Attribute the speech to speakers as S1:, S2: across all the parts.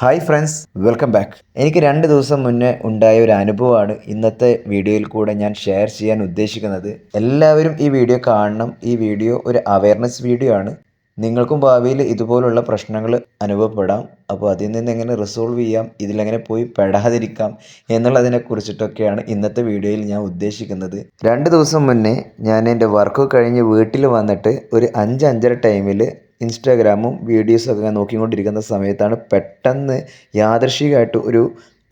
S1: Hi friends welcome back എനിക്ക് രണ്ട് ദിവസം മുന്നേ ഉണ്ടായ ഒരു അനുഭവമാണ് ഇന്നത്തെ വീഡിയോയിൽ കൂടെ ഞാൻ ഷെയർ ചെയ്യാൻ ഉദ്ദേശിക്കുന്നത്. എല്ലാവരും ഈ വീഡിയോ കാണണം. ഈ വീഡിയോ ഒരു അവയർനെസ് വീഡിയോ ആണ്. നിങ്ങൾക്കും ഭാവിയിൽ ഇതുപോലുള്ള പ്രശ്നങ്ങൾ അനുഭവപ്പെടാം. അപ്പോൾ അതിൽ നിന്ന് എങ്ങനെ റിസോൾവ് ചെയ്യാം ഇതിലെങ്ങനെ പോയി പെടാതിരിക്കാം എന്നുള്ളതിനെ കുറിച്ചിട്ടൊക്കെയാണ് ഇന്നത്തെ വീഡിയോയിൽ ഞാൻ ഉദ്ദേശിക്കുന്നത്. രണ്ട് ദിവസം മുന്നേ ഞാൻ എന്റെ വർക്ക് കഴിഞ്ഞ് വീട്ടിൽ വന്നിട്ട് ഒരു അഞ്ച് അഞ്ചര ടൈമിൽ ഇൻസ്റ്റാഗ്രാമും വീഡിയോസും ഒക്കെ നോക്കിക്കൊണ്ടിരിക്കുന്ന സമയത്താണ് പെട്ടെന്ന് യാദർശികമായിട്ട് ഒരു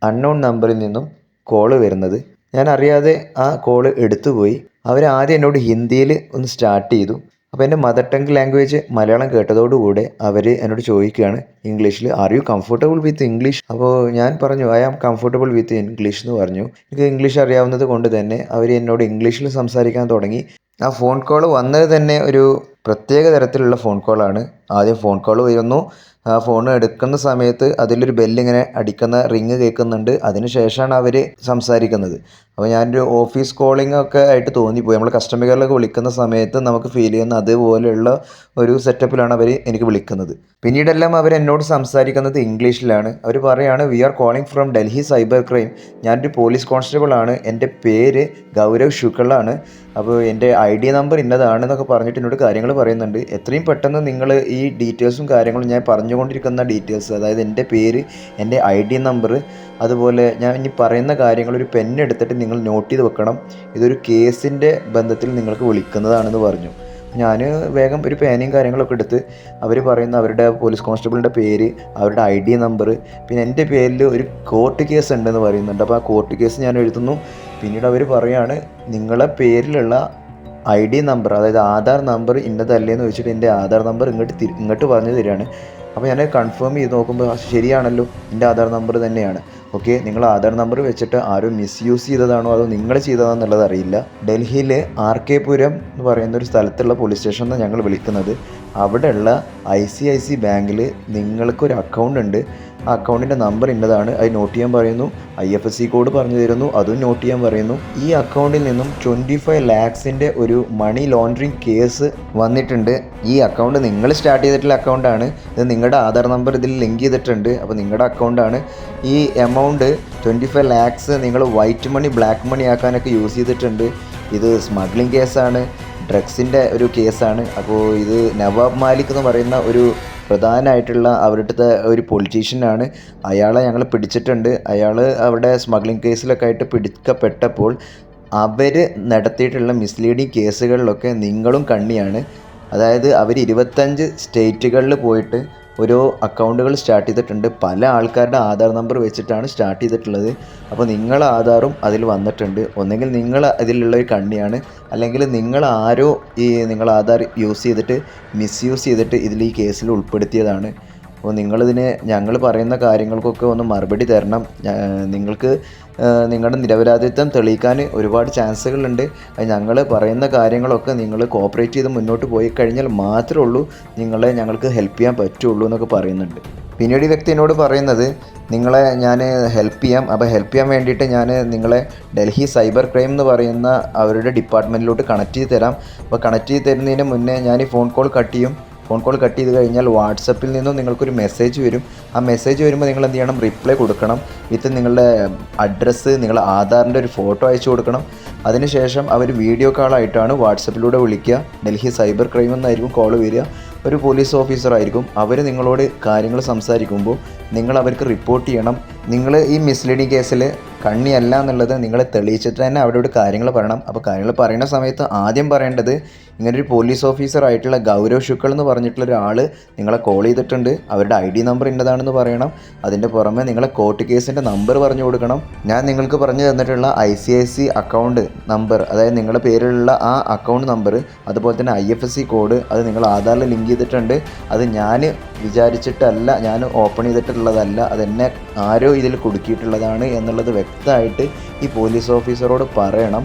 S1: അൺനോൺ നമ്പറിൽ നിന്നും കോൾ വരുന്നത്. ഞാൻ അറിയാതെ ആ കോൾ എടുത്തുപോയി. അവർ ആദ്യം എന്നോട് ഹിന്ദിയിൽ ഒന്ന് സ്റ്റാർട്ട് ചെയ്തു. അപ്പോൾ എന്റെ മദർ ടങ് ലാംഗ്വേജ് മലയാളം കേട്ടതോടുകൂടെ അവർ എന്നോട് ചോദിക്കുകയാണ് ഇംഗ്ലീഷിൽ are you comfortable with English അപ്പോൾ ഞാൻ പറഞ്ഞു I am comfortable with English എന്ന് പറഞ്ഞു. എനിക്ക് ഇംഗ്ലീഷ് അറിയാവുന്നത് കൊണ്ട് തന്നെ അവർ എന്നോട് ഇംഗ്ലീഷിൽ സംസാരിക്കാൻ തുടങ്ങി. ആ ഫോൺ കോൾ വന്നത് തന്നെ ഒരു പ്രത്യേക തരത്തിലുള്ള ഫോൺ കോളാണ് ആദ്യം ഫോൺ കോൾ വരുന്നു. ആ ഫോൺ എടുക്കുന്ന സമയത്ത് അതിലൊരു ബെല്ലിങ്ങനെ അടിക്കുന്ന റിങ് കേൾക്കുന്നുണ്ട്. അതിന് ശേഷമാണ് അവർ സംസാരിക്കുന്നത്. അപ്പോൾ ഞാനൊരു ഓഫീസ് കോളിംഗ് ഒക്കെ ആയിട്ട് തോന്നിപ്പോയി. നമ്മൾ കസ്റ്റമർ കെയറിലൊക്കെ വിളിക്കുന്ന സമയത്ത് നമുക്ക് ഫീൽ ചെയ്യുന്ന അതുപോലെയുള്ള ഒരു സെറ്റപ്പിലാണ് അവർ എനിക്ക് വിളിക്കുന്നത്. പിന്നീടെല്ലാം അവർ എന്നോട് സംസാരിക്കുന്നത് ഇംഗ്ലീഷിലാണ്. അവർ പറയാണ് we are calling from Delhi cyber crime ഞാനൊരു പോലീസ് കോൺസ്റ്റബിൾ ആണ്. എന്റെ പേര് ഗൗരവ് ശുക്കളാണ് അപ്പോൾ എന്റെ ഐ ഡി നമ്പർ ഇന്നതാണെന്നൊക്കെ പറഞ്ഞിട്ട് എന്നോട് കാര്യങ്ങൾ പറയുന്നുണ്ട്. എത്രയും പെട്ടെന്ന് നിങ്ങൾ ഈ ഡീറ്റെയിൽസും കാര്യങ്ങളും ഞാൻ പറഞ്ഞുകൊണ്ടിരിക്കുന്ന ഡീറ്റെയിൽസ് അതായത് എന്റെ പേര് എന്റെ ഐ ഡി നമ്പർ അതുപോലെ ഞാൻ ഇനി പറയുന്ന കാര്യങ്ങൾ ഒരു പെൻ എടുത്തിട്ട് നിങ്ങൾ നോട്ട് ചെയ്ത് വെക്കണം. ഇതൊരു കേസിന്റെ ബന്ധത്തിൽ നിങ്ങൾക്ക് വിളിക്കുന്നതാണെന്ന് പറഞ്ഞു. ഞാൻ വേഗം ഒരു പേനയും കാര്യങ്ങളൊക്കെ എടുത്ത് അവർ പറയുന്ന അവരുടെ പോലീസ് കോൺസ്റ്റബിളിന്റെ പേര് അവരുടെ ഐ ഡി നമ്പർ പിന്നെ എന്റെ പേരിൽ ഒരു കോർട്ട് കേസ് ഉണ്ടെന്ന് പറയുന്നുണ്ട്. അപ്പോൾ ആ കോർട്ട് കേസ് ഞാൻ എഴുതുന്നു. പിന്നീട് അവർ പറയാണ് നിങ്ങളെ പേരിലുള്ള ഐ ഡി നമ്പർ അതായത് ആധാർ നമ്പർ ഇന്നതല്ലേന്ന് ചോദിച്ചിട്ട് എന്റെ ആധാർ നമ്പർ ഇങ്ങോട്ട് ഇങ്ങോട്ട് പറഞ്ഞു തരികയാണ്. അപ്പോൾ ഞാൻ കൺഫേം ചെയ്ത് നോക്കുമ്പോൾ ശരിയാണല്ലോ. എന്റെ ആധാർ നമ്പർ തന്നെയാണ്. ഓക്കെ നിങ്ങൾ ആധാർ നമ്പർ വെച്ചിട്ട് ആരും മിസ്യൂസ് ചെയ്തതാണോ അതോ നിങ്ങൾ ചെയ്തതാണോ എന്നുള്ളത് അറിയില്ല. ഡൽഹിയിലെ ആർ കെ പുരം എന്ന് പറയുന്ന ഒരു സ്ഥലത്തുള്ള പോലീസ് സ്റ്റേഷൻ എന്നാണ് ഞങ്ങൾ വിളിക്കുന്നത്. അവിടെയുള്ള ഐ സി ഐ സി ബാങ്കിൽ നിങ്ങൾക്കൊരു അക്കൗണ്ട് ഉണ്ട്. ആ അക്കൗണ്ടിന്റെ നമ്പർ ഇന്നതാണ്. അത് നോട്ട് ചെയ്യാൻ പറയുന്നു. I F S C code പറഞ്ഞു തരുന്നു. അതും നോട്ട് ചെയ്യാൻ പറയുന്നു. ഈ അക്കൗണ്ടിൽ നിന്നും ട്വന്റി ഫൈവ് ലാക്സിന്റെ ഒരു മണി ലോണ്ടറിങ് കേസ് വന്നിട്ടുണ്ട്. ഈ അക്കൗണ്ട് നിങ്ങൾ സ്റ്റാർട്ട് ചെയ്തിട്ടുള്ള അക്കൗണ്ടാണ് ഇത് നിങ്ങളുടെ ആധാർ നമ്പർ ഇതിൽ ലിങ്ക് ചെയ്തിട്ടുണ്ട്. അപ്പോൾ നിങ്ങളുടെ അക്കൗണ്ടാണ് ഈ എമൗണ്ട് ട്വന്റി ഫൈവ് ലാക്സ് നിങ്ങൾ വൈറ്റ് മണി ബ്ലാക്ക് മണി ആക്കാനൊക്കെ യൂസ് ചെയ്തിട്ടുണ്ട്. ഇത് സ്മഗ്ലിംഗ് കേസാണ് ഡ്രഗ്സിന്റെ ഒരു കേസാണ് അപ്പോൾ ഇത് നവാബ് മാലിക് എന്ന് പറയുന്ന ഒരു പ്രധാനമായിട്ടുള്ള അവരുടെ ഒരു പൊളിറ്റീഷ്യനാണ് അയാളെ ഞങ്ങൾ പിടിച്ചിട്ടുണ്ട്. അയാൾ അവിടെ സ്മഗ്ലിംഗ് കേസിലൊക്കെ ആയിട്ട് പിടിക്കപ്പെട്ടപ്പോൾ അവർ നടത്തിയിട്ടുള്ള മിസ്ലീഡിങ് കേസുകളിലൊക്കെ നിങ്ങളും കണ്ണിയാണ്. അതായത് അവർ ഇരുപത്തഞ്ച് സ്റ്റേറ്റുകളിൽ പോയിട്ട് ഓരോ അക്കൗണ്ടുകൾ സ്റ്റാർട്ട് ചെയ്തിട്ടുണ്ട്. പല ആൾക്കാരുടെ ആധാർ നമ്പർ വെച്ചിട്ടാണ് സ്റ്റാർട്ട് ചെയ്തിട്ടുള്ളത്. അപ്പോൾ നിങ്ങളെ ആധാറും അതിൽ വന്നിട്ടുണ്ട്. ഒന്നെങ്കിൽ നിങ്ങൾ അതിലുള്ള ഒരു കണ്ണിയാണ്. അല്ലെങ്കിൽ നിങ്ങൾ ആരോ ഈ നിങ്ങൾ ആധാർ യൂസ് ചെയ്തിട്ട് മിസ്യൂസ് ചെയ്തിട്ട് ഇതിൽ ഈ കേസിൽ ഉൾപ്പെടുത്തിയതാണ്. അപ്പോൾ നിങ്ങളിതിന് ഞങ്ങൾ പറയുന്ന കാര്യങ്ങൾക്കൊക്കെ ഒന്ന് മറുപടി തരണം. നിങ്ങൾക്ക് നിങ്ങളുടെ നിരപരാധിത്വം തെളിയിക്കാൻ ഒരുപാട് ചാൻസുകളുണ്ട്. ഞങ്ങൾ പറയുന്ന കാര്യങ്ങളൊക്കെ നിങ്ങൾ കോപ്പറേറ്റ് ചെയ്ത് മുന്നോട്ട് പോയി കഴിഞ്ഞാൽ മാത്രമേ ഉള്ളൂ നിങ്ങളെ ഞങ്ങൾക്ക് ഹെൽപ്പ് ചെയ്യാൻ പറ്റുള്ളൂ എന്നൊക്കെ പറയുന്നുണ്ട്. പിന്നീട് ഈ വ്യക്തി എന്നോട് പറയുന്നത് നിങ്ങളെ ഞാൻ ഹെൽപ്പ് ചെയ്യാം. അപ്പോൾ ഹെൽപ്പ് ചെയ്യാൻ വേണ്ടിയിട്ട് ഞാൻ നിങ്ങളെ ഡൽഹി സൈബർ ക്രൈം എന്ന് പറയുന്ന അവരുടെ ഡിപ്പാർട്ട്മെന്റിലോട്ട് കണക്ട് ചെയ്ത് തരാം. അപ്പോൾ കണക്ട് ചെയ്ത് തരുന്നതിന് മുന്നേ ഞാൻ ഈ ഫോൺ കോൾ കട്ട് ചെയ്യും. ഫോൺ കോൾ കട്ട് ചെയ്ത് കഴിഞ്ഞാൽ വാട്സപ്പിൽ നിന്നും നിങ്ങൾക്കൊരു മെസ്സേജ് വരും. ആ മെസ്സേജ് വരുമ്പോൾ നിങ്ങൾ എന്ത് ചെയ്യണം? റിപ്ലൈ കൊടുക്കണം. വിത്ത് നിങ്ങളുടെ അഡ്രസ്സ് നിങ്ങളുടെ ആധാറിന്റെ ഒരു ഫോട്ടോ അയച്ചു കൊടുക്കണം. അതിനുശേഷം അവർ വീഡിയോ കോളായിട്ടാണ് വാട്സപ്പിലൂടെ വിളിക്കുക. ഡൽഹി സൈബർ ക്രൈം എന്നായിരിക്കും കോൾ വരിക. ഒരു പോലീസ് ഓഫീസർ ആയിരിക്കും. അവർ നിങ്ങളോട് കാര്യങ്ങൾ സംസാരിക്കുമ്പോൾ നിങ്ങൾ അവർക്ക് റിപ്പോർട്ട് ചെയ്യണം. നിങ്ങൾ ഈ മിസ്ലീഡിങ് കേസിൽ കണ്ണിയല്ല എന്നുള്ളത് നിങ്ങൾ തെളിയിച്ചിട്ട് തന്നെ അവരോട് കാര്യങ്ങൾ പറയണം. അപ്പോൾ കാര്യങ്ങൾ പറയുന്ന സമയത്ത് ആദ്യം പറയേണ്ടത് ഇങ്ങനൊരു പോലീസ് ഓഫീസർ ആയിട്ടുള്ള ഗൗരവ് ശുക്കൾ എന്ന് പറഞ്ഞിട്ടുള്ള ഒരാൾ നിങ്ങളെ കോൾ ചെയ്തിട്ടുണ്ട്. അവരുടെ ഐ ഡി നമ്പർ ഇന്നതാണെന്ന് പറയണം. അതിന്റെ പുറമെ നിങ്ങളെ കോർട്ട് കേസിന്റെ നമ്പർ പറഞ്ഞു കൊടുക്കണം. ഞാൻ നിങ്ങൾക്ക് പറഞ്ഞു തന്നിട്ടുള്ള I C I C account number അതായത് നിങ്ങളുടെ പേരിലുള്ള ആ അക്കൗണ്ട് നമ്പർ അതുപോലെ തന്നെ I F S C code അത് നിങ്ങൾ ആധാറിൽ ലിങ്ക് ചെയ്തിട്ടുണ്ട്. അത് ഞാൻ വിചാരിച്ചിട്ടല്ല ഞാൻ ഓപ്പൺ ചെയ്തിട്ടുള്ളതല്ല അതെന്നെ ആരോ ഇതിൽ കുടുക്കിയിട്ടുള്ളതാണ് എന്നുള്ളത് വ്യക്തമായിട്ട് ഈ പോലീസ് ഓഫീസറോട് പറയണം.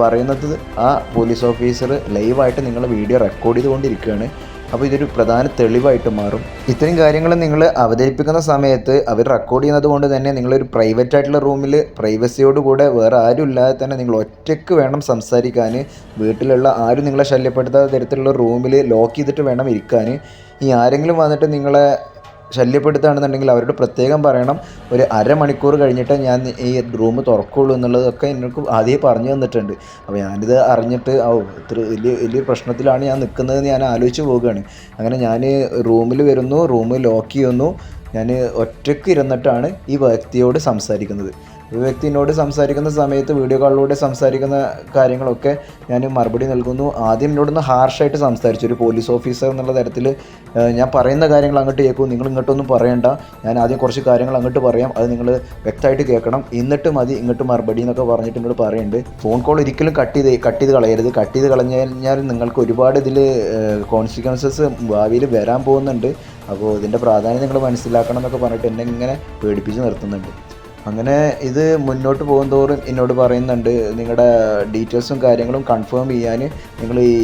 S1: പറയുന്നത് ആ പോലീസ് ഓഫീസർ ലൈവായിട്ട് നിങ്ങളെ വീഡിയോ റെക്കോർഡ് ചെയ്തുകൊണ്ടിരിക്കുകയാണ്. അപ്പോൾ ഇതൊരു പ്രധാന തെളിവായിട്ട് മാറും. ഇത്രയും കാര്യങ്ങൾ നിങ്ങൾ അവതരിപ്പിക്കുന്ന സമയത്ത് അവർ റെക്കോർഡ് ചെയ്യുന്നത് കൊണ്ട് തന്നെ നിങ്ങളൊരു പ്രൈവറ്റ് ആയിട്ടുള്ള റൂമിൽ പ്രൈവസിയോട് കൂടെ വേറെ ആരും ഇല്ലാതെ തന്നെ നിങ്ങൾ ഒറ്റയ്ക്ക് വേണം സംസാരിക്കാൻ. വീട്ടിലുള്ള ആരും നിങ്ങളെ ശല്യപ്പെടുത്താത്ത തരത്തിലുള്ള റൂമിൽ ലോക്ക് ചെയ്തിട്ട് വേണം ഇരിക്കാൻ. ഈ ആരെങ്കിലും വന്നിട്ട് നിങ്ങളെ ശല്യപ്പെടുത്തുകയാണെന്നുണ്ടെങ്കിൽ അവരോട് പ്രത്യേകം പറയണം. ഒരു അരമണിക്കൂർ കഴിഞ്ഞിട്ട് ഞാൻ ഈ റൂം തുറക്കുള്ളൂ എന്നുള്ളതൊക്കെ എനിക്ക് ആദ്യമേ പറഞ്ഞു തന്നിട്ടുണ്ട്. അപ്പോൾ ഞാനിത് അറിഞ്ഞിട്ട് ഓ ഇത്ര വലിയ വലിയ പ്രശ്നത്തിലാണ് ഞാൻ നിൽക്കുന്നതെന്ന് ഞാൻ ആലോചിച്ച് പോവുകയാണ്. അങ്ങനെ ഞാൻ റൂമിൽ വരുന്നു റൂം ലോക്ക് ചെയ്യുന്നു. ഞാൻ ഒറ്റയ്ക്ക് ഇരുന്നിട്ടാണ് ഈ വ്യക്തിയോട് സംസാരിക്കുന്നത്. വ്യക്തിനോട് സംസാരിക്കുന്ന സമയത്ത് വീഡിയോ കോളിലൂടെ സംസാരിക്കുന്ന കാര്യങ്ങളൊക്കെ ഞാൻ മറുപടി നൽകുന്നു. ആദ്യം എന്നോടൊന്ന് ഹാർഷായിട്ട് സംസാരിച്ചു. ഒരു പോലീസ് ഓഫീസർ എന്നുള്ള തരത്തിൽ ഞാൻ പറയുന്ന കാര്യങ്ങൾ അങ്ങോട്ട് കേൾക്കും. നിങ്ങൾ ഇങ്ങോട്ടൊന്നും പറയണ്ട. ഞാൻ ആദ്യം കുറച്ച് കാര്യങ്ങൾ അങ്ങോട്ട് പറയാം. അത് നിങ്ങൾ വ്യക്തമായിട്ട് കേൾക്കണം. എന്നിട്ട് മതി ഇങ്ങോട്ട് മറുപടി എന്നൊക്കെ പറഞ്ഞിട്ട് എന്നോട് പറയുന്നുണ്ട് ഫോൺ കോൾ ഒരിക്കലും കട്ട് ചെയ്ത് കട്ട് ചെയ്ത് കളയരുത്. കട്ട് ചെയ്ത് കളഞ്ഞാൽ നിങ്ങൾക്ക് ഒരുപാട് ഇതിൽ കോൺസിക്വൻസസ് ഭാവിയിൽ വരാൻ പോകുന്നുണ്ട്. അപ്പോൾ ഇതിന്റെ പ്രാധാന്യം നിങ്ങൾ മനസ്സിലാക്കണം എന്നൊക്കെ പറഞ്ഞിട്ട് എന്നെ ഇങ്ങനെ പേടിപ്പിച്ച് നിർത്തുന്നുണ്ട്. അങ്ങനെ ഇത് മുന്നോട്ട് പോകുന്തോറും എന്നോട് പറയുന്നുണ്ട് നിങ്ങളുടെ ഡീറ്റെയിൽസും കാര്യങ്ങളും കൺഫേം ചെയ്യാൻ നിങ്ങൾ ഈ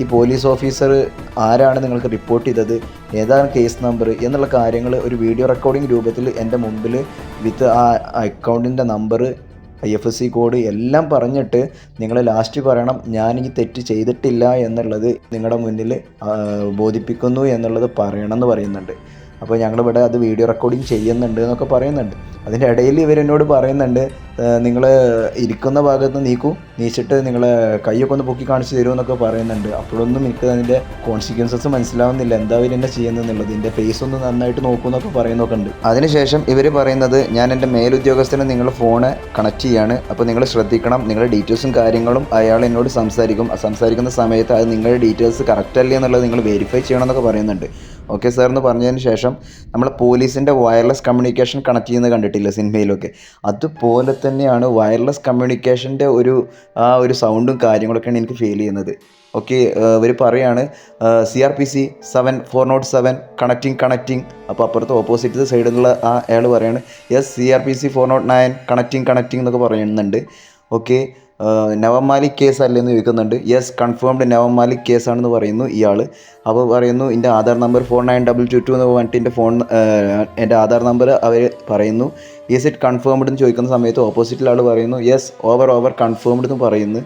S1: ഈ പോലീസ് ഓഫീസർ ആരാണ് നിങ്ങൾക്ക് റിപ്പോർട്ട് ചെയ്തത് ഏതാണ് കേസ് നമ്പർ എന്നുള്ള കാര്യങ്ങൾ ഒരു വീഡിയോ റെക്കോർഡിംഗ് രൂപത്തിൽ എന്റെ മുമ്പിൽ വിത്ത് ആ അക്കൗണ്ടിന്റെ number I F S C code എല്ലാം പറഞ്ഞിട്ട് നിങ്ങൾ ലാസ്റ്റ് പറയണം ഞാൻ ഈ തെറ്റ് ചെയ്തിട്ടില്ല എന്നുള്ളത് നിങ്ങളുടെ മുന്നിൽ ബോധിപ്പിക്കുന്നു എന്നുള്ളത് പറയണം എന്ന് പറയുന്നുണ്ട്. അപ്പോൾ ഞങ്ങളിവിടെ അത് വീഡിയോ റെക്കോർഡിംഗ് ചെയ്യുന്നുണ്ട് എന്നൊക്കെ പറയുന്നുണ്ട്. അതിന്റെ ഇടയിൽ ഇവരെന്നോട് പറയുന്നുണ്ട് നിങ്ങൾ ഇരിക്കുന്ന ഭാഗത്ത് നീക്കൂ നീച്ചിട്ട് നിങ്ങൾ കൈയൊക്കെ ഒന്ന് പൊക്കി കാണിച്ചു തരുമോ എന്നൊക്കെ പറയുന്നുണ്ട്. അപ്പോഴൊന്നും എനിക്ക് അതിന്റെ കോൺസിക്വൻസസ് മനസ്സിലാവുന്നില്ല. എന്താ ഇവർ എന്നെ ചെയ്യുന്നതെന്നുള്ളത്? ഇതിന്റെ ഫേസ് ഒന്ന് നന്നായിട്ട് നോക്കൂ എന്നൊക്കെ പറയുന്നൊക്കെ ഉണ്ട്. അതിനുശേഷം ഇവർ പറയുന്നത് ഞാൻ എന്റെ മേലുദ്യോഗസ്ഥന് നിങ്ങൾ ഫോണ് കണക്ട് ചെയ്യാണ്. അപ്പോൾ നിങ്ങൾ ശ്രദ്ധിക്കണം നിങ്ങളുടെ ഡീറ്റെയിൽസും കാര്യങ്ങളും അയാൾ എന്നോട് സംസാരിക്കും. സംസാരിക്കുന്ന സമയത്ത് അത് നിങ്ങളുടെ ഡീറ്റെയിൽസ് കറക്റ്റ് അല്ലേ എന്നുള്ളത് നിങ്ങൾ വെരിഫൈ ചെയ്യണം എന്നൊക്കെ പറയുന്നുണ്ട്. ഓക്കെ സാർ എന്ന് പറഞ്ഞതിന് ശേഷം നമ്മൾ പോലീസിന്റെ വയർലെസ് കമ്മ്യൂണിക്കേഷൻ കണക്ട് ചെയ്യുന്നത് കണ്ടിട്ടില്ല സിനിമയിലൊക്കെ? അതുപോലെ തന്നെയാണ് വയർലെസ് കമ്മ്യൂണിക്കേഷന്റെ ഒരു ആ ഒരു സൗണ്ടും കാര്യങ്ങളൊക്കെയാണ് എനിക്ക് ഫീൽ ചെയ്യുന്നത്. ഓക്കെ ഇവർ പറയാണ് C R P C seven four nought seven connecting connecting അപ്പോൾ അപ്പുറത്ത് ഓപ്പോസിറ്റ് സൈഡിലുള്ള ആ അയാൾ പറയാണ് yes C R P C four nought nine connecting connecting എന്നൊക്കെ പറയുന്നുണ്ട്. ഓക്കെ നവമാലിക് കേസ് അല്ലെന്ന് ചോദിക്കുന്നുണ്ട്. യെസ് കൺഫേംഡ് നവമാലിക് കേസാണെന്ന് പറയുന്നു ഇയാൾ അപ്പോൾ പറയുന്നു എന്റെ Aadhaar number four nine double two two എന്ന് പറഞ്ഞിട്ട് എന്റെ ഫോൺ എന്റെ ആധാർ നമ്പർ അവർ പറയുന്നു. ഈസ് ഇറ്റ് കൺഫേംഡ് എന്ന് ചോദിക്കുന്ന സമയത്ത് ഓപ്പോസിറ്റിൽ ആൾ പറയുന്നു യെസ് ഓവർ ഓവർ കൺഫേംഡ് എന്ന് പറയുന്നു.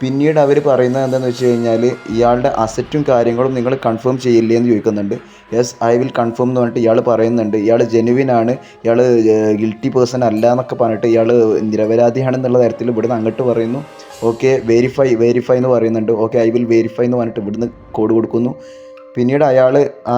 S1: പിന്നീട് അവർ പറയുന്നത് എന്താണെന്ന് വെച്ച് കഴിഞ്ഞാൽ ഇയാളുടെ അസറ്റും കാര്യങ്ങളും നിങ്ങൾ കൺഫേം ചെയ്യില്ലേ എന്ന് ചോദിക്കുന്നുണ്ട്. യെസ് ഐ വിൽ കൺഫേം എന്ന് പറഞ്ഞിട്ട് ഇയാൾ പറയുന്നുണ്ട്. ഇയാൾ ജെനുവിൻ ആണ്. ഇയാൾ ഗിൽറ്റി പേഴ്സൺ അല്ല എന്നൊക്കെ പറഞ്ഞിട്ട് ഇയാൾ നിരപരാധിയാണെന്നുള്ള തരത്തിൽ ഇവിടുന്ന് അങ്ങോട്ട് പറയുന്നു. ഓക്കെ വെരിഫൈ വെരിഫൈ എന്ന് പറയുന്നുണ്ട്. ഓക്കെ ഐ വിൽ വെരിഫൈ എന്ന് പറഞ്ഞിട്ട് ഇവിടുന്ന് കോഡ് കൊടുക്കുന്നു. പിന്നീട് അയാൾ ആ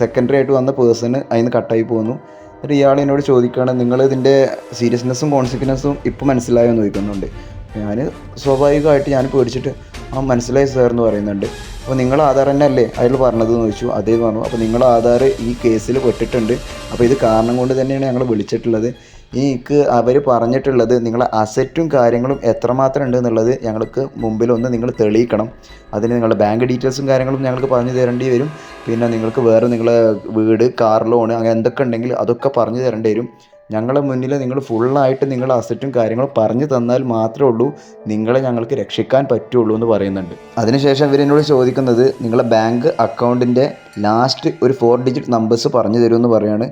S1: സെക്കൻഡറി ആയിട്ട് വന്ന പേഴ്സണ് അതിൽ നിന്ന് കട്ടായി പോകുന്നു എന്നിട്ട് ഇയാൾ എന്നോട് ചോദിക്കുകയാണ് നിങ്ങൾ ഇതിന്റെ സീരിയസ്നെസ്സും കോൺസിക്വൻസും ഇപ്പോൾ മനസ്സിലായോ? എന്ന് ചോദിക്കുന്നുണ്ട്. ഞാൻ സ്വാഭാവികമായിട്ട് ഞാൻ പേടിച്ചിട്ട് ആ മനസ്സിലായി സാർ എന്ന് പറയുന്നുണ്ട്. അപ്പോൾ നിങ്ങൾ ആധാർ തന്നെ അല്ലേ അയാൾ പറഞ്ഞത്? എന്ന് ചോദിച്ചു. അതേ പറഞ്ഞു. അപ്പോൾ നിങ്ങൾ ആധാർ ഈ കേസിൽ പെട്ടിട്ടുണ്ട്. അപ്പോൾ ഇത് കാരണം കൊണ്ട് തന്നെയാണ് ഞങ്ങൾ വിളിച്ചിട്ടുള്ളത്. എനിക്ക് അവർ പറഞ്ഞിട്ടുള്ളത് നിങ്ങളുടെ അസറ്റും കാര്യങ്ങളും എത്രമാത്രം ഉണ്ട് എന്നുള്ളത് ഞങ്ങൾക്ക് മുമ്പിൽ ഒന്ന് നിങ്ങൾ തെളിയിക്കണം. അതിന് നിങ്ങളുടെ ബാങ്ക് ഡീറ്റെയിൽസും കാര്യങ്ങളും ഞങ്ങൾക്ക് പറഞ്ഞു തരേണ്ടി വരും. പിന്നെ നിങ്ങൾക്ക് വേറെ നിങ്ങളെ വീട് കാർ ലോൺ അങ്ങനെ എന്തൊക്കെ ഉണ്ടെങ്കിൽ അതൊക്കെ പറഞ്ഞു തരേണ്ടി വരും. ഞങ്ങളെ മുന്നിൽ നിങ്ങൾ ഫുള്ളായിട്ട് നിങ്ങളുടെ അസറ്റും കാര്യങ്ങളും പറഞ്ഞു തന്നാൽ മാത്രമേ ഉള്ളൂ. നിങ്ങളെ ഞങ്ങൾക്ക് രക്ഷിക്കാൻ പറ്റുള്ളൂ എന്ന് പറയുന്നുണ്ട്. അതിനുശേഷം ഇവരെന്നോട് ചോദിക്കുന്നത് നിങ്ങളുടെ ബാങ്ക് അക്കൗണ്ടിന്റെ ലാസ്റ്റ് ഒരു ഫോർ ഡിജിറ്റ് നമ്പേഴ്സ് പറഞ്ഞു തരുമെന്ന് പറയാണ്.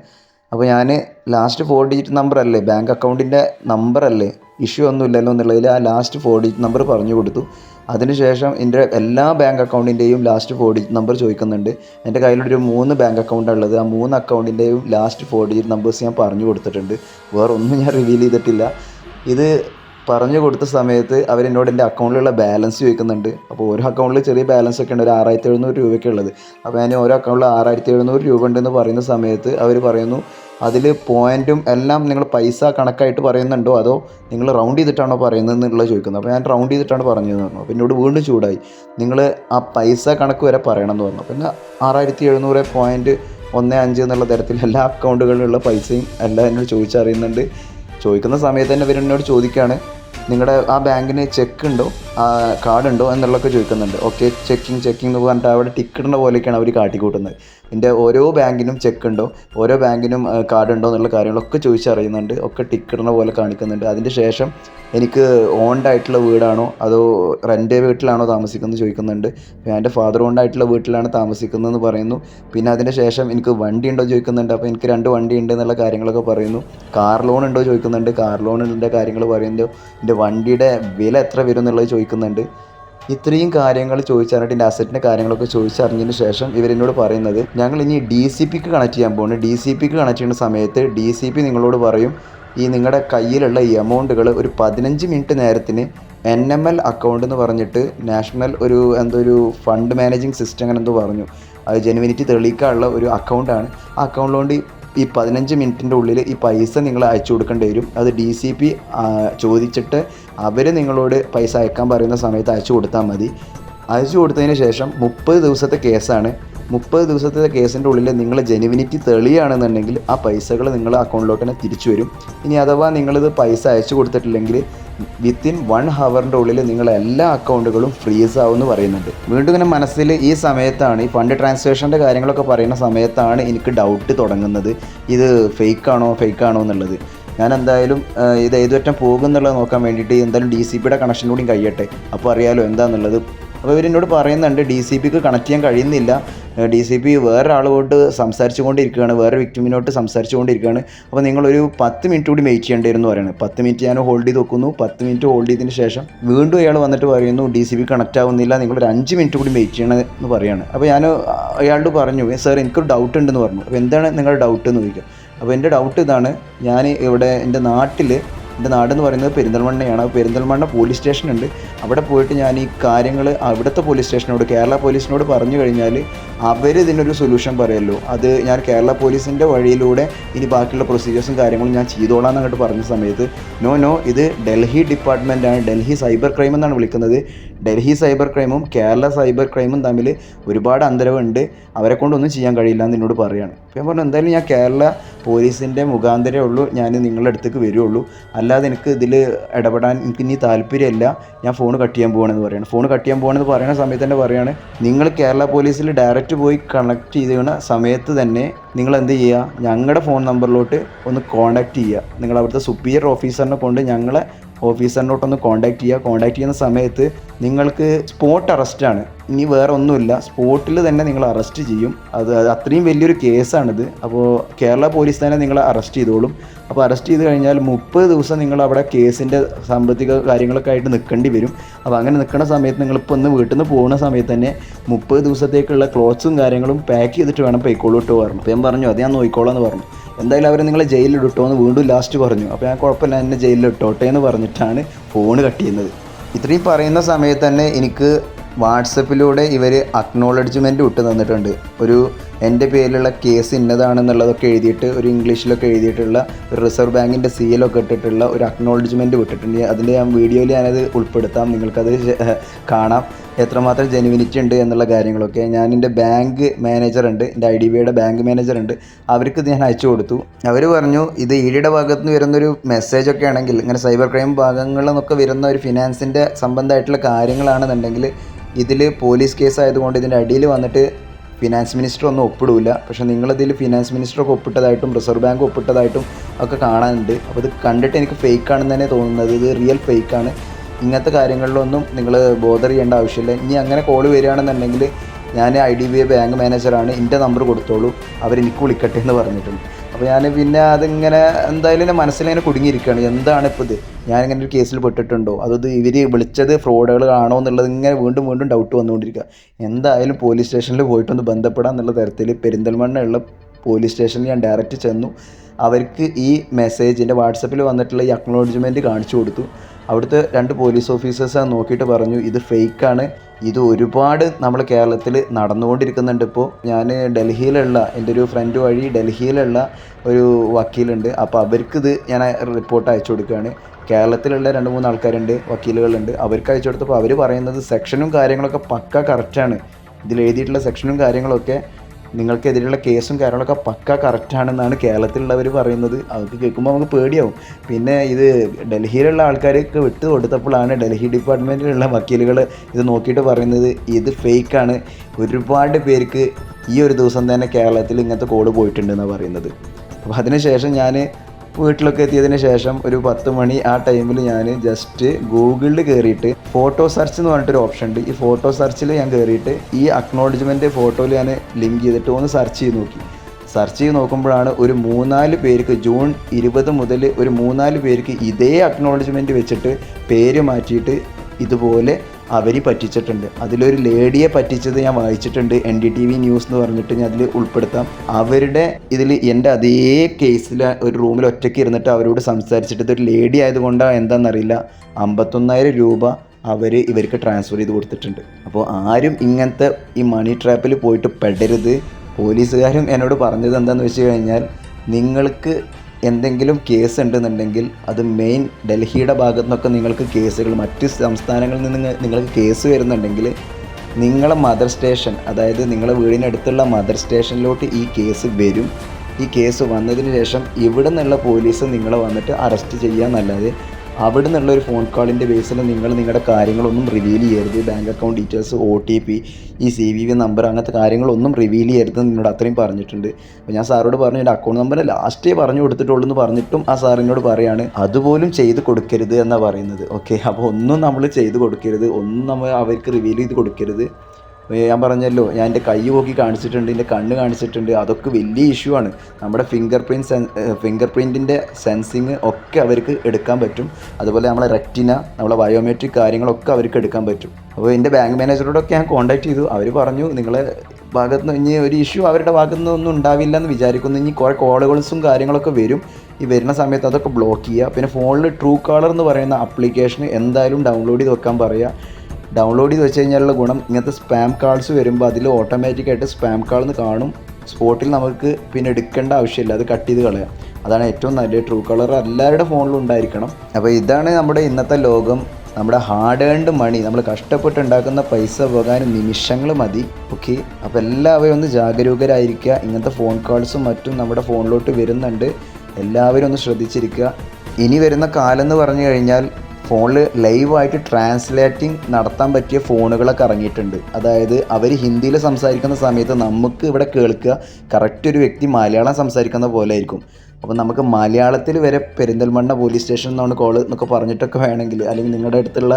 S1: അപ്പോൾ ഞാൻ ലാസ്റ്റ് ഫോർ ഡിജിറ്റ് നമ്പർ അല്ലേ? ബാങ്ക് അക്കൗണ്ടിന്റെ നമ്പർ അല്ലേ? ഇഷ്യൂ ഒന്നും ഇല്ലല്ലോ എന്നുള്ളതിൽ ആ ലാസ്റ്റ് ഫോർ ഡിജിറ്റ് നമ്പർ പറഞ്ഞു കൊടുത്തു. അതിനുശേഷം എന്റെ എല്ലാ ബാങ്ക് അക്കൗണ്ടിന്റെയും ലാസ്റ്റ് ഫോർ ഡിജിറ്റ് നമ്പർ ചോദിക്കുന്നുണ്ട്. എന്റെ കയ്യിലൊരു മൂന്ന് ബാങ്ക് അക്കൗണ്ടാണ് ഉള്ളത്. ആ മൂന്ന് അക്കൗണ്ടിന്റെയും ലാസ്റ്റ് ഫോർ ഡിജിറ്റ് നമ്പേഴ്സ് ഞാൻ പറഞ്ഞു കൊടുത്തിട്ടുണ്ട്. വേറെ ഒന്നും ഞാൻ റിവീൽ ചെയ്തിട്ടില്ല. ഇത് പറഞ്ഞു കൊടുത്ത സമയത്ത് അവരെന്നോട് എന്റെ അക്കൗണ്ടിലുള്ള ബാലൻസ് ചോദിക്കുന്നുണ്ട്. അപ്പോൾ ഓരോ അക്കൗണ്ടിൽ ചെറിയ ബാലൻസ് ഒക്കെ ഉണ്ട്. ഒരു ആറായിരത്തി എഴുന്നൂറ് രൂപയ്ക്കുള്ളത് അപ്പോൾ ഞാൻ ഓരോ അക്കൗണ്ടിൽ ആറായിരത്തി എഴുന്നൂറ് രൂപ ഉണ്ടെന്ന് പറയുന്ന സമയത്ത് അവർ പറയുന്നു അതിൽ പോയിന്റും എല്ലാം നിങ്ങൾ പൈസ കണക്കായിട്ട് പറയുന്നുണ്ടോ? അതോ നിങ്ങൾ റൗണ്ട് ചെയ്തിട്ടാണോ പറയുന്നത് എന്നുള്ളത് ചോദിക്കുന്നത്. അപ്പോൾ ഞാൻ റൗണ്ട് ചെയ്തിട്ടാണ് പറഞ്ഞതെന്ന് പറഞ്ഞു. അപ്പോൾ എന്നോട് വീണ്ടും ചൂടായി. നിങ്ങൾ ആ പൈസ കണക്ക് വരെ പറയണം എന്ന് പറഞ്ഞു. പിന്നെ ആറായിരത്തി എഴുന്നൂറ് പോയിന്റ് ഒന്ന് അഞ്ച് എന്നുള്ള തരത്തിൽ എല്ലാ അക്കൗണ്ടുകളിലുള്ള പൈസയും എല്ലാം എന്നോട് ചോദിച്ചറിയുന്നുണ്ട്. ചോദിക്കുന്ന സമയത്ത് തന്നെ ഇവരെന്നോട് ചോദിക്കുകയാണ്. നിങ്ങളുടെ ആ ബാങ്കിന് ചെക്ക് ഉണ്ടോ? കാർഡ് ഉണ്ടോ എന്നുള്ളതൊക്കെ ചോദിക്കുന്നുണ്ട്. ഓക്കെ ചെക്കിങ് ചെക്കിംഗ് എന്ന് പറഞ്ഞിട്ട് അവിടെ ടിക്കറ്റിന്റെ പോലെയൊക്കെയാണ് അവർ കാട്ടിക്കൂട്ടുന്നത്. എന്റെ ഓരോ ബാങ്കിനും ചെക്ക് ഉണ്ടോ? ഓരോ ബാങ്കിനും കാർഡ് ഉണ്ടോ എന്നുള്ള കാര്യങ്ങളൊക്കെ ചോദിച്ചറിയുന്നുണ്ട്. ഒക്കെ ടിക്കറ്റിനെ പോലെ കാണിക്കുന്നുണ്ട്. അതിന്റെ ശേഷം എനിക്ക് ഓൺഡ് ആയിട്ടുള്ള വീടാണോ? അതോ റെന്റ് വീട്ടിലാണോ താമസിക്കുന്നത് ചോദിക്കുന്നുണ്ട്. അപ്പോൾ എന്റെ ഫാദർ ഓൺഡ് ആയിട്ടുള്ള വീട്ടിലാണ് താമസിക്കുന്നതെന്ന് പറയുന്നു. പിന്നെ അതിന് ശേഷം എനിക്ക് വണ്ടി ഉണ്ടോ ചോദിക്കുന്നുണ്ട്. അപ്പോൾ എനിക്ക് രണ്ട് വണ്ടി ഉണ്ട് എന്നുള്ള കാര്യങ്ങളൊക്കെ പറയുന്നു. കാർ ലോൺ ഉണ്ടോ ചോദിക്കുന്നുണ്ട്. കാർ ലോണിന്റെ കാര്യങ്ങൾ പറയുന്നു. എന്റെ വണ്ടിയുടെ വില എത്ര വരും എന്നുള്ളത് ചോദിക്കുന്നുണ്ട്. ഇത്രയും കാര്യങ്ങൾ ചോദിച്ചറിഞ്ഞിട്ട് എന്റെ അസറ്റിന്റെ കാര്യങ്ങളൊക്കെ ചോദിച്ചറിഞ്ഞതിന് ശേഷം ഇവരെന്നോട് പറയുന്നത് ഞങ്ങൾ ഇനി ഡി സി പിക്ക് കണക്ട് ചെയ്യാൻ പോകുന്നു ഡി സി പിക്ക് കണക്ട് ചെയ്യുന്ന സമയത്ത് ഡി സി പി നിങ്ങളോട് പറയും ഈ നിങ്ങളുടെ കയ്യിലുള്ള ഈ എമൗണ്ടുകൾ ഒരു പതിനഞ്ച് മിനിറ്റ് നേരത്തിന് എൻ എം എൽ അക്കൗണ്ട് എന്ന് പറഞ്ഞിട്ട് നാഷണൽ ഒരു എന്തോ ഒരു ഫണ്ട് മാനേജിങ് സിസ്റ്റം അങ്ങനെ എന്തോ പറഞ്ഞു. അത് ജെനുവിനിറ്റി തെളിയിക്കാനുള്ള ഒരു അക്കൗണ്ടാണ് ആ അക്കൗണ്ടിലോണ്ട് ഈ പതിനഞ്ച് മിനിറ്റിന്റെ ഉള്ളിൽ ഈ പൈസ നിങ്ങൾ അയച്ചു കൊടുക്കേണ്ടി വരും. അത് ഡി സി പി ചോദിച്ചിട്ട് അവർ നിങ്ങളോട് പൈസ അയക്കാൻ പറയുന്ന സമയത്ത് അയച്ചു കൊടുത്താൽ മതി. അയച്ചു കൊടുത്തതിന് ശേഷം മുപ്പത് ദിവസത്തെ കേസാണ് മുപ്പത് ദിവസത്തെ കേസിന്റെ ഉള്ളിൽ നിങ്ങൾ ജെനുവിനിറ്റി തെളിയുകയാണെന്നുണ്ടെങ്കിൽ ആ പൈസകൾ നിങ്ങൾ അക്കൗണ്ടിലോട്ട് തന്നെ തിരിച്ചു വരും. ഇനി അഥവാ നിങ്ങളിത് പൈസ അയച്ചു കൊടുത്തിട്ടില്ലെങ്കിൽ വിത്തിൻ വൺ ഹവറിന്റെ ഉള്ളിൽ നിങ്ങളെ എല്ലാ അക്കൗണ്ടുകളും ഫ്രീസ് ആവും എന്ന് പറയുന്നുണ്ട്. വീണ്ടും ഇങ്ങനെ മനസ്സിൽ ഈ സമയത്താണ് ഈ ഫണ്ട് ട്രാൻസ്ലേഷന്റെ കാര്യങ്ങളൊക്കെ പറയുന്ന സമയത്താണ് എനിക്ക് ഡൗട്ട് തുടങ്ങുന്നത്. ഇത് ഫേക്ക് ആണോ ഫേക്ക് ആണോ എന്നുള്ളത്. ഞാൻ എന്തായാലും ഇത് ഏതുവറ്റം പോകുന്നുള്ളത് നോക്കാൻ വേണ്ടിയിട്ട് എന്തായാലും ഡി സി പിയുടെ കണക്ഷൻ കൂടി കഴിയട്ടെ. അപ്പോൾ അറിയാലോ എന്താണെന്നുള്ളത് അപ്പോൾ ഇവരെന്നോട് പറയുന്നുണ്ട് ഡി സി പിക്ക് കണക്ട് ചെയ്യാൻ കഴിയുന്നില്ല. ഡി സി പി വേറൊരാളോട്ട് സംസാരിച്ചു കൊണ്ടിരിക്കുകയാണ് വേറെ വിക്ടിമിനോട്ട് സംസാരിച്ചു കൊണ്ടിരിക്കുകയാണ് അപ്പോൾ നിങ്ങളൊരു പത്ത് മിനിറ്റ് കൂടി വെയിറ്റ് ചെയ്യേണ്ടി വരും എന്ന് പറയുന്നത് പത്ത് മിനിറ്റ് ഞാൻ ഹോൾഡ് ചെയ്ത് വെക്കുന്നു. പത്ത് മിനിറ്റ് ഹോൾഡ് ചെയ്തതിന് ശേഷം വീണ്ടും അയാൾ വന്നിട്ട് പറയുന്നു ഡി സി പി കണക്ട് ആവുന്നില്ല. നിങ്ങളൊരു അഞ്ച് മിനിറ്റ് കൂടി വെയിറ്റ് ചെയ്യണം എന്ന് പറയുകയാണ് അപ്പോൾ ഞാൻ അയാളോട് പറഞ്ഞു സാർ എനിക്കൊരു ഡൗട്ട് ഉണ്ടെന്ന് പറഞ്ഞു. അപ്പോൾ എന്താണ് നിങ്ങളുടെ ഡൗട്ട് എന്ന് ചോദിക്കുക? അപ്പോൾ എന്റെ ഡൗട്ട് ഇതാണ് ഞാൻ ഇവിടെ എന്റെ നാട്ടിൽ എന്റെ നാടെന്ന് പറയുന്നത് പെരിന്തൽമണ്ണയാണ്. പെരിന്തൽമണ്ണ പോലീസ് സ്റ്റേഷൻ ഉണ്ട്. അവിടെ പോയിട്ട് ഞാൻ ഈ കാര്യങ്ങൾ അവിടുത്തെ പോലീസ് സ്റ്റേഷനോട് കേരള പോലീസിനോട് പറഞ്ഞു കഴിഞ്ഞാൽ അവർ ഇതിനൊരു സൊല്യൂഷൻ പറയല്ലോ. അത് ഞാൻ കേരള പോലീസിന്റെ വഴിയിലൂടെ ഇനി ബാക്കിയുള്ള പ്രൊസീജിയേഴ്സും കാര്യങ്ങളും ഞാൻ ചെയ്തോളാം എന്നങ്ങോട്ട് പറഞ്ഞ സമയത്ത് നോ നോ ഇത് ഡൽഹി ഡിപ്പാർട്ട്മെന്റാണ് ഡൽഹി സൈബർ ക്രൈം എന്നാണ് വിളിക്കുന്നത്. ഡൽഹി സൈബർ ക്രൈമും കേരള സൈബർ ക്രൈമും തമ്മിൽ ഒരുപാട് അന്തരവുണ്ട്. അവരെ കൊണ്ടൊന്നും ചെയ്യാൻ കഴിയില്ല എന്ന് എന്നോട് പറയുകയാണ് ഞാൻ പറഞ്ഞു എന്തായാലും ഞാൻ കേരള പോലീസിന്റെ മുഖാന്തരമേ ഉള്ളൂ. ഞാൻ നിങ്ങളുടെ അടുത്തേക്ക് വരുള്ളൂ. അല്ലാതെ എനിക്ക് ഇതിൽ ഇടപെടാൻ എനിക്ക് ഇനി താല്പര്യമില്ല. ഞാൻ ഫോൺ കട്ട് ചെയ്യാൻ പോകണമെന്ന് പറയുന്നത് ഫോൺ കട്ട് ചെയ്യാൻ പോകണമെന്ന് പറയുന്ന സമയത്ത് തന്നെ പറയുകയാണ് നിങ്ങൾ കേരള പോലീസിൽ ഡയറക്റ്റ് പോയി കണക്ട് ചെയ്യുന്ന സമയത്ത് തന്നെ നിങ്ങൾ എന്ത് ചെയ്യുക ഞങ്ങളുടെ ഫോൺ നമ്പറിലോട്ട് ഒന്ന് കോൺടാക്റ്റ് ചെയ്യുക നിങ്ങൾ അവിടുത്തെ സുപ്പീരിയർ ഓഫീസറിനെ കൊണ്ട് ഞങ്ങളെ ഓഫീസറിനോട്ടൊന്ന് കോണ്ടാക്ട് ചെയ്യുക കോണ്ടാക്ട് ചെയ്യുന്ന സമയത്ത് നിങ്ങൾക്ക് സ്പോട്ട് അറസ്റ്റാണ് ഇനി വേറെ ഒന്നുമില്ല. സ്പോട്ടിൽ തന്നെ നിങ്ങൾ അറസ്റ്റ് ചെയ്യും. അത് അത് അത്രയും വലിയൊരു കേസാണിത് അപ്പോൾ കേരള പോലീസ് തന്നെ നിങ്ങളെ അറസ്റ്റ് ചെയ്തോളും. അപ്പോൾ അറസ്റ്റ് ചെയ്ത് കഴിഞ്ഞാൽ മുപ്പത് ദിവസം നിങ്ങൾ അവിടെ കേസിന്റെ സാമ്പത്തിക കാര്യങ്ങളൊക്കെ ആയിട്ട് നിൽക്കേണ്ടി വരും. അപ്പോൾ അങ്ങനെ നിൽക്കുന്ന സമയത്ത് നിങ്ങളിപ്പോൾ ഒന്ന് വീട്ടിൽ നിന്ന് പോകുന്ന സമയത്ത് തന്നെ മുപ്പത് ദിവസത്തേക്കുള്ള ക്ലോത്ത്സും കാര്യങ്ങളും പാക്ക് ചെയ്തിട്ട് വേണം പൊയ്ക്കോളൂട്ട് പറഞ്ഞു. അപ്പോൾ ഞാൻ പറഞ്ഞു അത് ഞാൻ നോക്കിക്കോളാം എന്ന് പറഞ്ഞു. എന്തായാലും അവരെ നിങ്ങളെ ജയിലിൽ ഇട്ടോ എന്ന് വീണ്ടും ലാസ്റ്റ് പറഞ്ഞു. അപ്പോൾ ഞാൻ കുഴപ്പമില്ല എന്നെ ജയിലിൽ ഇട്ടോട്ടെ എന്ന് പറഞ്ഞിട്ടാണ് ഫോൺ കട്ട് ചെയ്യുന്നത്. ഇത്രയും പറയുന്ന സമയത്ത് തന്നെ എനിക്ക് വാട്സപ്പിലൂടെ ഇവർ അക്നോളജ്മെന്റ് വിട്ട് തന്നിട്ടുണ്ട്. ഒരു എന്റെ പേരിലുള്ള കേസ് ഇന്നതാണെന്നുള്ളതൊക്കെ എഴുതിയിട്ട് ഒരു ഇംഗ്ലീഷിലൊക്കെ എഴുതിയിട്ടുള്ള ഒരു റിസർവ് ബാങ്കിന്റെ സീലൊക്കെ ഇട്ടിട്ടുള്ള ഒരു അക്നോളജ്മെന്റ് വിട്ടിട്ടുണ്ട്. അതിന്റെ ഞാൻ വീഡിയോയിൽ ഞാനത് ഉൾപ്പെടുത്താം. നിങ്ങൾക്കത് കാണാം. എത്രമാത്രം ജെനുവിനിറ്റി ഉണ്ട് എന്നുള്ള കാര്യങ്ങളൊക്കെ ഞാൻ എന്റെ ബാങ്ക് മാനേജർ ഉണ്ട് എന്റെ ഐ ഡി ബിയുടെ ബാങ്ക് മാനേജർ ഉണ്ട് അവർക്ക് ഞാൻ അയച്ചു കൊടുത്തു. അവർ പറഞ്ഞു ഇത് ഇഡിയുടെ ഭാഗത്ത് നിന്ന് വരുന്നൊരു മെസ്സേജ് ഒക്കെ ആണെങ്കിൽ ഇങ്ങനെ സൈബർ ക്രൈം ഭാഗങ്ങളിൽ നിന്നൊക്കെ വരുന്ന ഒരു ഫിനാൻസിന്റെ സംബന്ധമായിട്ടുള്ള കാര്യങ്ങളാണെന്നുണ്ടെങ്കിൽ ഇതിൽ പോലീസ് കേസ് ആയതുകൊണ്ട് ഇതിന്റെ അടിയിൽ വന്നിട്ട് ഫിനാൻസ് മിനിസ്റ്റർ ഒന്നും ഒപ്പിടില്ല പക്ഷേ നിങ്ങളിതിൽ ഫിനാൻസ് മിനിസ്റ്ററൊക്കെ ഒപ്പിട്ടതായിട്ടും റിസർവ് ബാങ്ക് ഒപ്പിട്ടതായിട്ടും ഒക്കെ കാണാനുണ്ട്. അപ്പോൾ ഇത് കണ്ടിട്ട് എനിക്ക് ഫേക്ക് ആണെന്ന് തന്നെ തോന്നുന്നത്. ഇത് റിയൽ ഫേക്കാണ് ഇങ്ങനത്തെ കാര്യങ്ങളിലൊന്നും നിങ്ങൾ ബോധർ ചെയ്യേണ്ട ആവശ്യമില്ല. ഇനി അങ്ങനെ കോൾ വരികയാണെന്നുണ്ടെങ്കിൽ ഞാൻ I D B I bank മാനേജറാണ് എന്റെ നമ്പർ കൊടുത്തോളൂ അവരെനിക്ക് വിളിക്കട്ടെ എന്ന് പറഞ്ഞിട്ടുണ്ട്. അപ്പോൾ ഞാൻ പിന്നെ അതിങ്ങനെ എന്തായാലും എന്റെ മനസ്സിലിങ്ങനെ കുടുങ്ങിയിരിക്കുകയാണ്. എന്താണ് ഇപ്പോൾ ഇത്? ഞാനിങ്ങനെ ഒരു കേസിൽ പെട്ടിട്ടുണ്ടോ? അതത് ഇവർ വിളിച്ചത് ഫ്രോഡുകളാണോ എന്നുള്ളത് ഇങ്ങനെ വീണ്ടും വീണ്ടും ഡൗട്ട് വന്നുകൊണ്ടിരിക്കുക. എന്തായാലും പോലീസ് സ്റ്റേഷനിൽ പോയിട്ടൊന്ന് ബന്ധപ്പെടാം എന്നുള്ള തരത്തിൽ പെരിന്തൽമണ്ണയുള്ള പോലീസ് സ്റ്റേഷനിൽ ഞാൻ ഡയറക്റ്റ് ചെന്നു. അവർക്ക് ഈ മെസ്സേജ് എന്റെ വാട്സപ്പിൽ വന്നിട്ടുള്ള ഈ അക്നോളജ്മെന്റ് കാണിച്ചു കൊടുത്തു. അവിടുത്തെ രണ്ട് പോലീസ് ഓഫീസേഴ്സ് നോക്കിയിട്ട് പറഞ്ഞു ഇത് ഫേക്കാണ് ഇത് ഒരുപാട് നമ്മൾ കേരളത്തിൽ നടന്നുകൊണ്ടിരിക്കുന്നുണ്ട് ഇപ്പോൾ ഞാൻ ഡൽഹിയിലുള്ള എന്റെ ഒരു ഫ്രണ്ട് വഴി ഡൽഹിയിലുള്ള ഒരു വക്കീലുണ്ട്. അപ്പോൾ അവർക്കിത് ഞാൻ റിപ്പോർട്ട് അയച്ചു കൊടുക്കുകയാണ്. കേരളത്തിലുള്ള രണ്ട് മൂന്ന് ആൾക്കാരുണ്ട് വക്കീലുകളുണ്ട്. അവർക്ക് അയച്ചു കൊടുത്തപ്പോൾ അവർ പറയുന്നത് സെക്ഷനും കാര്യങ്ങളൊക്കെ പക്ക കറക്റ്റാണ് ഇതിൽ എഴുതിയിട്ടുള്ള സെക്ഷനും കാര്യങ്ങളൊക്കെ നിങ്ങൾക്കെതിരെയുള്ള കേസും കാര്യങ്ങളൊക്കെ പക്ക കറക്റ്റാണെന്നാണ് കേരളത്തിലുള്ളവർ പറയുന്നത്. അതൊക്കെ കേൾക്കുമ്പോൾ നമുക്ക് പേടിയാവും. പിന്നെ ഇത് ഡൽഹിയിലുള്ള ആൾക്കാർക്ക് വിട്ടു കൊടുത്തപ്പോഴാണ് ഡൽഹി ഡിപ്പാർട്ട്മെന്റിലുള്ള വക്കീലുകൾ ഇത് നോക്കിയിട്ട് പറയുന്നത്. ഇത് ഫേക്കാണ് ഒരുപാട് പേർക്ക് ഈ ഒരു ദിവസം തന്നെ കേരളത്തിൽ ഇങ്ങനത്തെ കോഡ് പോയിട്ടുണ്ടെന്നാണ് പറയുന്നത്. അപ്പോൾ അതിനുശേഷം ഞാൻ വീട്ടിലൊക്കെ എത്തിയതിന് ശേഷം ഒരു പത്ത് മണി ആ ടൈമിൽ ഞാൻ ജസ്റ്റ് ഗൂഗിളിൽ കയറിയിട്ട് ഫോട്ടോ സെർച്ച് എന്ന് പറഞ്ഞിട്ടൊരു ഓപ്ഷൻ ഉണ്ട്. ഈ ഫോട്ടോ സെർച്ചിൽ ഞാൻ കയറിയിട്ട് ഈ അക്നോളജ്മെന്റ് ഫോട്ടോയിൽ ഞാൻ ലിങ്ക് ചെയ്തിട്ട് ഒന്ന് സെർച്ച് ചെയ്ത് നോക്കി. സെർച്ച് ചെയ്ത് നോക്കുമ്പോഴാണ് ഒരു മൂന്നാൽ പേർക്ക് ജൂൺ ഇരുപത് മുതൽ ഒരു മൂന്നാൽ പേർക്ക് ഇതേ അക്നോളജ്മെന്റ് വെച്ചിട്ട് പേര് മാറ്റിയിട്ട് ഇതുപോലെ അവർ പറ്റിച്ചിട്ടുണ്ട്. അതിലൊരു ലേഡിയെ പറ്റിച്ചത് ഞാൻ വായിച്ചിട്ടുണ്ട്. N D T V news എന്ന് പറഞ്ഞിട്ട് ഞാൻ അതിൽ ഉൾപ്പെടുത്താം. അവരുടെ ഇതിൽ എന്റെ അതേ കേസിൽ ഒരു റൂമിൽ ഒറ്റയ്ക്ക് ഇരുന്നിട്ട് അവരോട് സംസാരിച്ചിട്ട് ഇതൊരു ലേഡി ആയതുകൊണ്ടാണ് എന്താണെന്നറിയില്ല അമ്പത്തൊന്നായിരം രൂപ അവർ ഇവർക്ക് ട്രാൻസ്ഫർ ചെയ്ത് കൊടുത്തിട്ടുണ്ട്. അപ്പോൾ ആരും ഇങ്ങനത്തെ ഈ മണി ട്രാപ്പിൽ പോയിട്ട് പെടരുത്. പോലീസുകാരും എന്നോട് പറഞ്ഞത് എന്താണെന്ന് വെച്ച് കഴിഞ്ഞാൽ നിങ്ങൾക്ക് എന്തെങ്കിലും കേസ് ഉണ്ടെന്നുണ്ടെങ്കിൽ അത് മെയിൻ ഡൽഹിയുടെ ഭാഗത്തു നിന്നൊക്കെ നിങ്ങൾക്ക് കേസുകൾ മറ്റ് സംസ്ഥാനങ്ങളിൽ നിന്ന് നിങ്ങൾക്ക് കേസ് വരുന്നുണ്ടെങ്കിൽ നിങ്ങളെ മദർ സ്റ്റേഷൻ അതായത് നിങ്ങളെ വീടിനടുത്തുള്ള മദർ സ്റ്റേഷനിലോട്ട് ഈ കേസ് വരും. ഈ കേസ് വന്നതിന് ശേഷം ഇവിടെ നിന്നുള്ള പോലീസ് നിങ്ങളെ വന്നിട്ട് അറസ്റ്റ് ചെയ്യാന്നല്ലാതെ അവിടെ നിന്നുള്ള ഒരു ഫോൺ കോളിന്റെ ബേസിൽ നിങ്ങൾ നിങ്ങളുടെ കാര്യങ്ങളൊന്നും റിവീൽ ചെയ്യരുത്. Bank account details O T P ഈ സി വി വി നമ്പർ അങ്ങനത്തെ കാര്യങ്ങളൊന്നും റിവീൽ ചെയ്യരുത് നിന്നോട് അത്രയും പറഞ്ഞിട്ടുണ്ട്. അപ്പോൾ ഞാൻ സാറോട് പറഞ്ഞു എന്റെ അക്കൗണ്ട് നമ്പർ ലാസ്റ്റേ പറഞ്ഞു കൊടുത്തിട്ടുള്ളൂ എന്ന് പറഞ്ഞിട്ടും ആ സാറിനോട് പറയാണ് അതുപോലും ചെയ്ത് കൊടുക്കരുത് എന്നാണ് പറയുന്നത്. ഓക്കെ അപ്പോൾ ഒന്നും നമ്മൾ ചെയ്ത് കൊടുക്കരുത്. ഒന്നും നമ്മൾ അവർക്ക് റിവീൽ ചെയ്ത് കൊടുക്കരുത്. ഞാൻ പറഞ്ഞല്ലോ ഞാൻ എന്റെ കൈ നോക്കി കാണിച്ചിട്ടുണ്ട് എന്റെ കണ്ണ് കാണിച്ചിട്ടുണ്ട് അതൊക്കെ വലിയ ഇഷ്യൂ ആണ്. നമ്മുടെ ഫിംഗർ പ്രിന്റ് ഫിംഗർ പ്രിന്റിന്റെ സെൻസിങ് ഒക്കെ അവർക്ക് എടുക്കാൻ പറ്റും. അതുപോലെ നമ്മളെ റെറ്റിന നമ്മളെ ബയോമെട്രിക് കാര്യങ്ങളൊക്കെ അവർക്ക് എടുക്കാൻ പറ്റും. അപ്പോൾ എന്റെ ബാങ്ക് മാനേജറോടൊക്കെ ഞാൻ കോൺടാക്ട് ചെയ്തു. അവർ പറഞ്ഞു നിങ്ങളെ ഭാഗത്ത് നിന്ന് ഇനി ഒരു ഇഷ്യൂ അവരുടെ ഭാഗത്ത് നിന്നൊന്നും ഉണ്ടാവില്ല എന്ന് വിചാരിക്കുന്നു. ഇനി കുറേ കോളുകൾസും കാര്യങ്ങളൊക്കെ വരും. ഈ വരുന്ന സമയത്ത് അതൊക്കെ ബ്ലോക്ക് ചെയ്യുക. പിന്നെ ഫോണിൽ ട്രൂ കോളർ എന്ന് പറയുന്ന ആപ്ലിക്കേഷൻ എന്തായാലും ഡൗൺലോഡ് ചെയ്ത് വെക്കാൻ പറയുക. ഡൗൺലോഡ് ചെയ്ത് വെച്ച് കഴിഞ്ഞാലുള്ള ഗുണം ഇങ്ങനത്തെ സ്പാം കാൾസ് വരുമ്പോൾ അതിൽ ഓട്ടോമാറ്റിക്കായിട്ട് സ്പാം കാൾ എന്ന് കാണും. സ്പോട്ടിൽ നമുക്ക് പിന്നെ എടുക്കേണ്ട ആവശ്യമില്ല അത് കട്ട് ചെയ്ത് കളയാം. അതാണ് ഏറ്റവും നല്ല ട്രൂ കളർ എല്ലാവരുടെ ഫോണിലും ഉണ്ടായിരിക്കണം. അപ്പോൾ ഇതാണ് നമ്മുടെ ഇന്നത്തെ ലോകം. നമ്മുടെ ഹാർഡ് ഏൺഡ് മണി നമ്മൾ കഷ്ടപ്പെട്ട് ഉണ്ടാക്കുന്ന പൈസ പോകാൻ നിമിഷങ്ങൾ മതി. ഓക്കെ അപ്പോൾ എല്ലാവരും ഒന്ന് ജാഗരൂകരായിരിക്കുക. ഇങ്ങനത്തെ ഫോൺ കോൾസും മറ്റും നമ്മുടെ ഫോണിലോട്ട് വരുന്നുണ്ട്. എല്ലാവരും ഒന്ന് ശ്രദ്ധിച്ചിരിക്കുക. ഇനി വരുന്ന കാലം എന്ന് പറഞ്ഞു കഴിഞ്ഞാൽ ഫോണിൽ ലൈവായിട്ട് ട്രാൻസ്ലേറ്റിംഗ് നടത്താൻ പറ്റിയ ഫോണുകളൊക്കെ ഇറങ്ങിയിട്ടുണ്ട്. അതായത് അവർ ഹിന്ദിയിൽ സംസാരിക്കുന്ന സമയത്ത് നമുക്ക് ഇവിടെ കേൾക്കുക കറക്റ്റ് ഒരു വ്യക്തി മലയാളം സംസാരിക്കുന്ന പോലെ ആയിരിക്കും. അപ്പോൾ നമുക്ക് മലയാളത്തിൽ വരെ പെരിന്തൽമണ്ണ പോലീസ് സ്റ്റേഷൻ എന്നാണ് കോൾ എന്നൊക്കെ പറഞ്ഞിട്ടൊക്കെ വേണമെങ്കിൽ അല്ലെങ്കിൽ നിങ്ങളുടെ അടുത്തുള്ള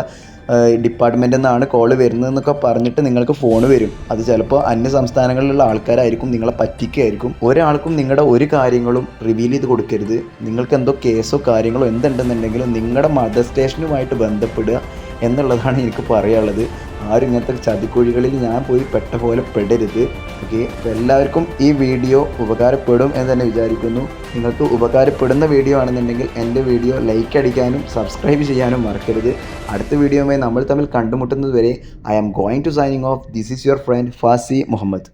S1: ഡിപ്പാർട്ട്മെന്റിൽ നിന്നാണ് കോൾ വരുന്നതെന്നൊക്കെ പറഞ്ഞിട്ട് നിങ്ങൾക്ക് ഫോൺ വരും. അത് ചിലപ്പോൾ അന്യ സംസ്ഥാനങ്ങളിലുള്ള ആൾക്കാരായിരിക്കും നിങ്ങളെ പറ്റിക്കുകയായിരിക്കും ഒരാൾക്കും നിങ്ങളുടെ ഒരു കാര്യങ്ങളും റിവീൽ ചെയ്ത് കൊടുക്കരുത്. നിങ്ങൾക്ക് എന്തോ കേസോ കാര്യങ്ങളോ എന്തുണ്ടെന്നുണ്ടെങ്കിലും നിങ്ങളുടെ മദർ സ്റ്റേഷനുമായിട്ട് ബന്ധപ്പെടുക എന്നുള്ളതാണ് എനിക്ക് പറയാനുള്ളത്. ആരും ഇങ്ങനത്തെ ചതിക്കുഴികളിൽ ഞാൻ പോയി പെട്ട പോലെ പെടരുത്. ഓക്കെ അപ്പോൾ എല്ലാവർക്കും ഈ വീഡിയോ ഉപകാരപ്പെടും എന്ന് തന്നെ വിചാരിക്കുന്നു. നിങ്ങൾക്ക് ഉപകാരപ്പെടുന്ന വീഡിയോ ആണെന്നുണ്ടെങ്കിൽ എന്റെ വീഡിയോ ലൈക്ക് അടിക്കാനും സബ്സ്ക്രൈബ് ചെയ്യാനും മറക്കരുത്. അടുത്ത വീഡിയോയുമായി നമ്മൾ തമ്മിൽ കണ്ടുമുട്ടുന്നത് വരെ I am going to signing off this is your friend Fasi Muhammad